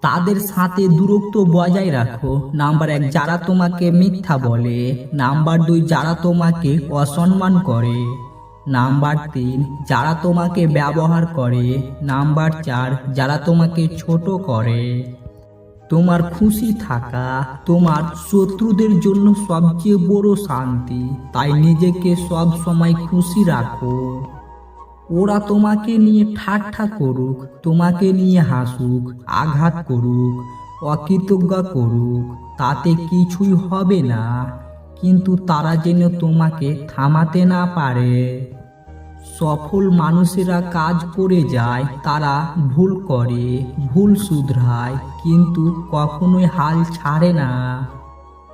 তাদের সাথে দূরত্ব বজায় রাখো। নাম্বার এক, যারা তোমাকে মিথ্যা বলে। নাম্বার দুই, যারা তোমাকে অসম্মান করে। নাম্বার তিন, যারা তোমাকে ব্যবহার করে। নাম্বার চার, যারা তোমাকে ছোট করে। তোমার খুশি থাকা, তোমার শত্রুদের জন্য সবচেয়ে বড় শান্তি। তাই নিজেকে সব সময় খুশি রাখো। ওরা তোমাকে নিয়ে ঠাট্টা করুক, তোমাকে নিয়ে হাসুক, আঘাত করুক অকৃতজ্ঞ করুক, তাতে কিছুই হবে না। কিন্তু তারা যেন তোমাকে থামাতে না পারে। সফল মানুষেরা কাজ করে যায়, তারা ভুল করে, ভুল শুধরায়, কিন্তু কখনোই হাল ছাড়ে না।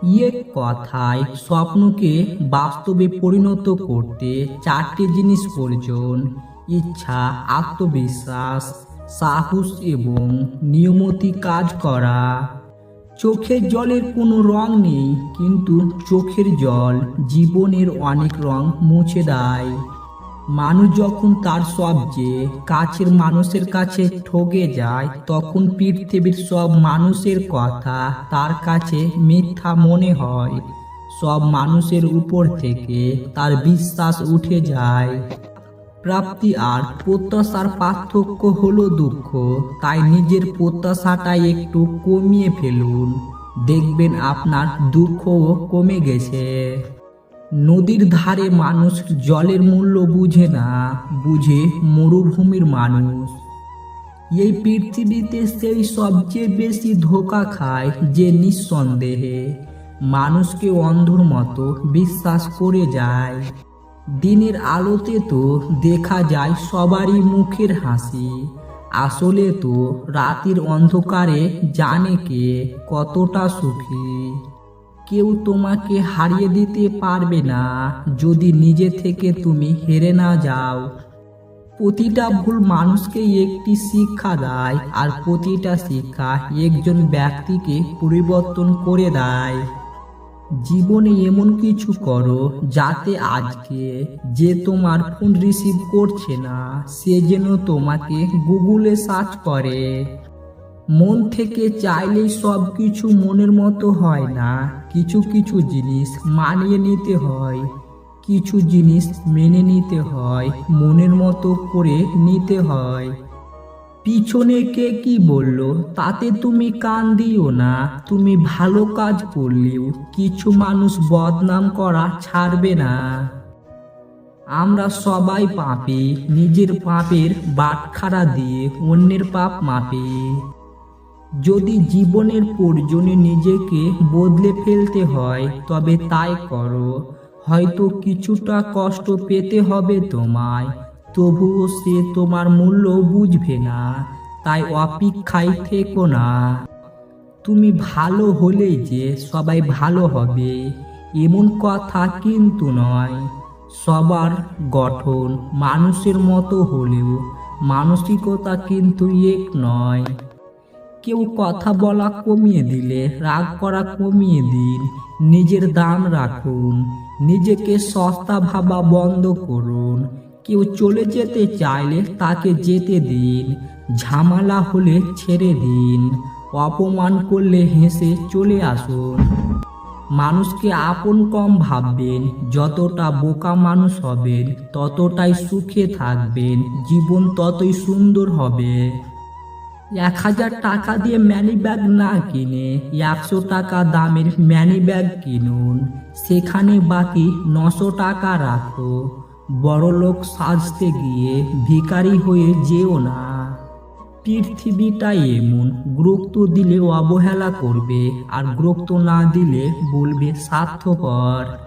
ইয়ে কথায় স্বপ্নকে বাস্তবে পরিণত করতে চারটি জিনিস প্রয়োজন। ইচ্ছা, আত্মবিশ্বাস, সাহস এবং নিয়মতি কাজ করা। চোখের জলের কোনো রং নেই, কিন্তু চোখের জল জীবনের অনেক রং মুছে দেয়। মানুষ যখন তার সবচেয়ে কাছের মানুষের কাছে ঠকে যায়, তখন পৃথিবীর সব মানুষের কথা তার কাছে মিথ্যা মনে হয়। সব মানুষের উপর থেকে তার বিশ্বাস উঠে যায়। প্রাপ্তি আর প্রত্যাশার পার্থক্য হলো দুঃখ, তাই নিজের প্রত্যাশাটা একটু কমিয়ে ফেলুন। দেখবেন আপনার দুঃখও কমে গেছে। নদীর ধারে মানুষ জলের মূল্য বুঝে না, বুঝে মরুভূমির মানুষ। এই পৃথিবীতে সেই সবচেয়ে বেশি ধোকা খায় যে নিঃসন্দেহে মানুষকে অন্ধর মতো বিশ্বাস করে যায়। দিনের আলোতে তো দেখা যায় সবারই মুখের হাসি, আসলে তো রাতের অন্ধকারে জানে কে কতটা সুখী। কেউ তোমাকে হারিয়ে দিতে পারবে না, যদি নিজে থেকে তুমি হেরে না যাও। প্রতিটা ভুল মানুষকে একটি শিক্ষা দেয় আর প্রতিটা শিক্ষা একজন ব্যক্তিকে পরিবর্তন করে দেয়। জীবনে এমন কিছু করো যাতে আজকে যে তোমার ফোন রিসিভ করছে না, সে যেন তোমাকে গুগলে সার্চ করে। মন থেকে চাইলেই সব কিছু মনের মতো হয় না। কিছু কিছু জিনিস মানিয়ে নিতে হয়, কিছু জিনিস মেনে নিতে হয়, মনের মতো করে নিতে হয়। পিছনে কে কি বলল, তাতে তুমি কান দিও না। তুমি ভালো কাজ করলেও কিছু মানুষ বদনাম করা ছাড়বে না। আমরা সবাই পাপে, নিজের পাপের বাটখারা দিয়ে অন্যের পাপ মাপি। যদি জীবনের প্রয়োজনে নিজেকে বদলে ফেলতে হয়, তবে তাই করো। হয়তো কিছুটা কষ্ট পেতে হবে তোমায়, তবুও সে তোমার মূল্য বুঝবে না, তাই অপেক্ষায় থেকো না। তুমি ভালো হলেই যে সবাই ভালো হবে, এমন কথা কিন্তু নয়। সবার গঠন মানুষের মতো হলেও মানসিকতা কিন্তু এক নয়। কেউ কথা বলা কমিয়ে দিলে, রাগ করা কমিয়ে দিন। নিজের দাম রাখুন, নিজেকে সস্তা ভাবা বন্ধ করুন। কেউ চলে যেতে চাইলে তাকে যেতে দিন, ঝামেলা হলে ছেড়ে দিন। অপমান করলে হেসে চলে আসুন। মানুষকে আপন কম ভাববেন, যতটা বোকা মানুষ হবেন, ততটাই সুখে থাকবেন, জীবন ততই সুন্দর হবে। এক হাজার টাকা দিয়ে ম্যানি ব্যাগ না কিনে একশো টাকা দামের ম্যানি ব্যাগ কিনুন। সেখানে বাকি নশো টাকা রাখো। বড় লোক সাজতে গিয়ে ভিখারি হয়ে যেও না। পৃথিবীটা এমন, গুরুত্ব দিলে অবহেলা করবে আর গুরুত্ব না দিলে বলবে স্বার্থপর।